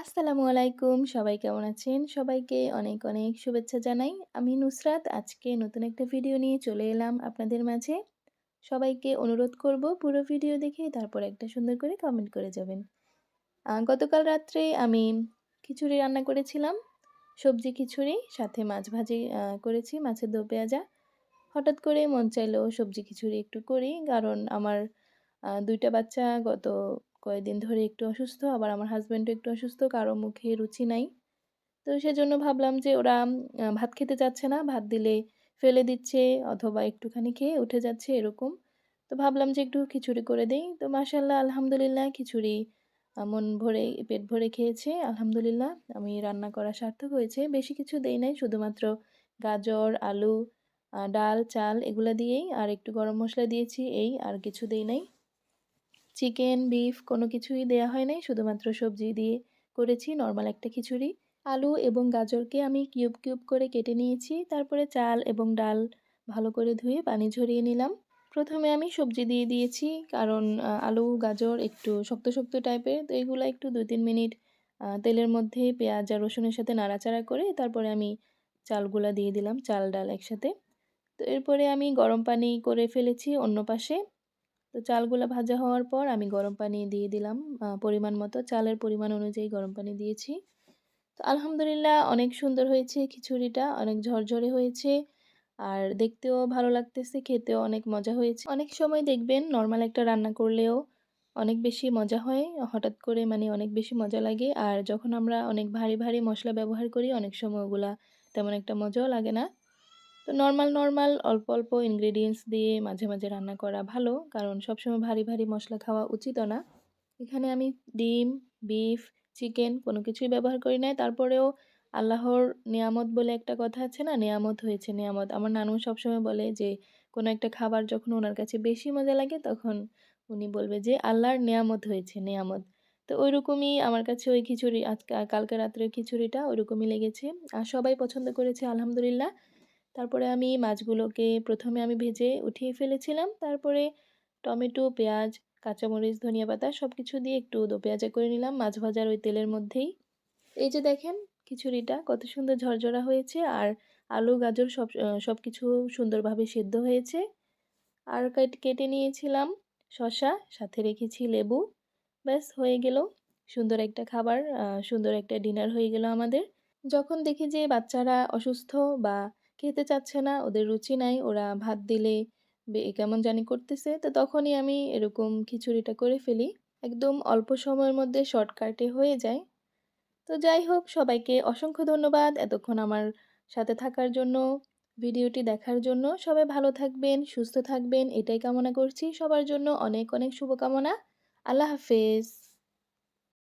আসসালামু আলাইকুম সবাই কেমন আছেন? সবাইকে অনেক, অনেক শুভেচ্ছা জানাই। আমি নুসরাত আজকে নতুন একটা ভিডিও নিয়ে চলে এলাম আপনাদের মাঝে। সবাইকে অনুরোধ করব পুরো ভিডিও দেখে তারপর একটা সুন্দর করে কমেন্ট করে যাবেন। গতকাল রাত্রে আমি খিচুড়ি রান্না করেছিলাম। সবজি খিচুড়ি সাথে মাছ ভাজি করেছি, মাছের দো পেঁয়াজা। হঠাৎ করে মন চাইলো সবজি খিচুড়ি একটু করি। কারণ আমার দুইটা বাচ্চা গত কয়েকদিন ধরে একটু অসুস্থ, আবার আমার হাজব্যান্ডও একটু অসুস্থ, কারও মুখে রুচি নাই। তো সেজন্য ভাবলাম যে ওরা ভাত খেতে চাচ্ছে না, ভাত দিলে ফেলে দিচ্ছে অথবা একটুখানি খেয়ে উঠে যাচ্ছে এরকম। তো ভাবলাম যে একটু খিচুড়ি করে দেই। তো মাশাআল্লাহ আলহামদুলিল্লাহ খিচুড়ি মন ভরে পেট ভরে খেয়েছে আলহামদুলিল্লাহ। আমি রান্না করা সার্থক হয়েছে। বেশি কিছু দেই নাই শুধুমাত্র গাজর, আলু, ডাল, চাল এগুলো দিয়েই আর একটু গরম মশলা দিয়েছি এই আর কিছু দেই নাই। চিকেন, বিফ কোনো কিছুই দেয়া হয় নাই। শুধুমাত্র সবজি দিয়ে করেছি নর্মাল একটা খিচুড়ি। আলু এবং গাজরকে আমি কিউব, কিউব করে কেটে নিয়েছি। তারপরে চাল এবং ডাল ভালো করে ধুয়ে পানি ঝরিয়ে নিলাম। প্রথমে আমি সবজি দিয়ে দিয়েছি কারণ আলু, গাজর একটু শক্ত, শক্ত টাইপের। তো এগুলা একটু ২-৩ মিনিট তেলের মধ্যে পেঁয়াজ আর রসুনের সাথে নাড়াচাড়া করে তারপরে আমি চালগুলা দিয়ে দিলাম, চাল, ডাল একসাথে। তো এরপরে আমি গরম পানি করে ফেলেছি অন্য পাশে। তো চালগুলো ভাজা হওয়ার পর আমি গরম পানি দিয়ে দিলাম পরিমাণ মতো। চালের পরিমাণ অনুযায়ী গরম পানি দিয়েছি। তো আলহামদুলিল্লাহ অনেক সুন্দর হয়েছে খিচুড়িটা, অনেক ঝরঝরে হয়েছে। আর দেখতেও ভালো লাগতেছে, খেতেও অনেক মজা হয়েছে। অনেক সময় দেখবেন নর্মাল একটা রান্না করলেও অনেক বেশি মজা হয়। হঠাৎ করে মানে অনেক বেশি মজা লাগে। আর যখন আমরা অনেক ভারী, ভারী মশলা ব্যবহার করি অনেক সময় ওগুলা তেমন একটা মজাও লাগে না। তো নর্মাল নর্মাল অল্প, অল্প ইনগ্রেডিয়েন্টস দিয়ে মাঝে, মাঝে রান্না করা ভালো। কারণ সবসময় ভারী, ভারী মশলা খাওয়া উচিতও না। এখানে আমি ডিম, বিফ, চিকেন কোনো কিছুই ব্যবহার করি নাই। তারপরেও আল্লাহর নেয়ামত বলে একটা কথা আছে না? নেয়ামত হয়েছে নেয়ামত। আমার নানু সবসময় বলে যে কোনো একটা খাবার যখন ওনার কাছে বেশি মজা লাগে তখন উনি বলবে যে আল্লাহর নেয়ামত হয়েছে নেয়ামত। তো ওইরকমই আমার কাছে ওই খিচুড়ি আজকে কালকে রাত্রের খিচুড়িটা ওইরকমই লেগেছে। আর সবাই পছন্দ করেছে আলহামদুলিল্লাহ। তারপরে আমি মাছগুলোকে প্রথমে আমি ভেজে উঠিয়ে ফেলেছিলাম। তারপরে টমেটো, পেঁয়াজ, কাঁচামরিচ, ধনিয়া পাতা সব কিছু দিয়ে একটু দো পেঁয়াজা করে নিলাম মাছ ভাজার ওই তেলের মধ্যেই। এই যে দেখেন খিচুড়িটা কত সুন্দর ঝরঝরা হয়েছে আর আলু, গাজর সব সব কিছু সুন্দরভাবে সেদ্ধ হয়েছে। আর কেট নিয়েছিলাম শসা, সাথে রেখেছি লেবু। ব্যাস হয়ে গেল সুন্দর একটা খাবার, সুন্দর একটা ডিনার হয়ে গেল আমাদের। যখন দেখি যে বাচ্চারা অসুস্থ বা খেতে চাচ্ছে না, ওদের রুচি নাই, ওরা ভাত দিলে কেমন জানি করতেছে, তো তখনই আমি এরকম খিচুড়িটা করে ফেলি। একদম অল্প সময়ের মধ্যে শর্টকাটে হয়ে যায়। তো যাই হোক সবাইকে অসংখ্য ধন্যবাদ এতক্ষণ আমার সাথে থাকার জন্য, ভিডিওটি দেখার জন্য। সবাই ভালো থাকবেন, সুস্থ থাকবেন এটাই কামনা করছি। সবার জন্য অনেক, অনেক শুভকামনা। আল্লাহ হাফেজ।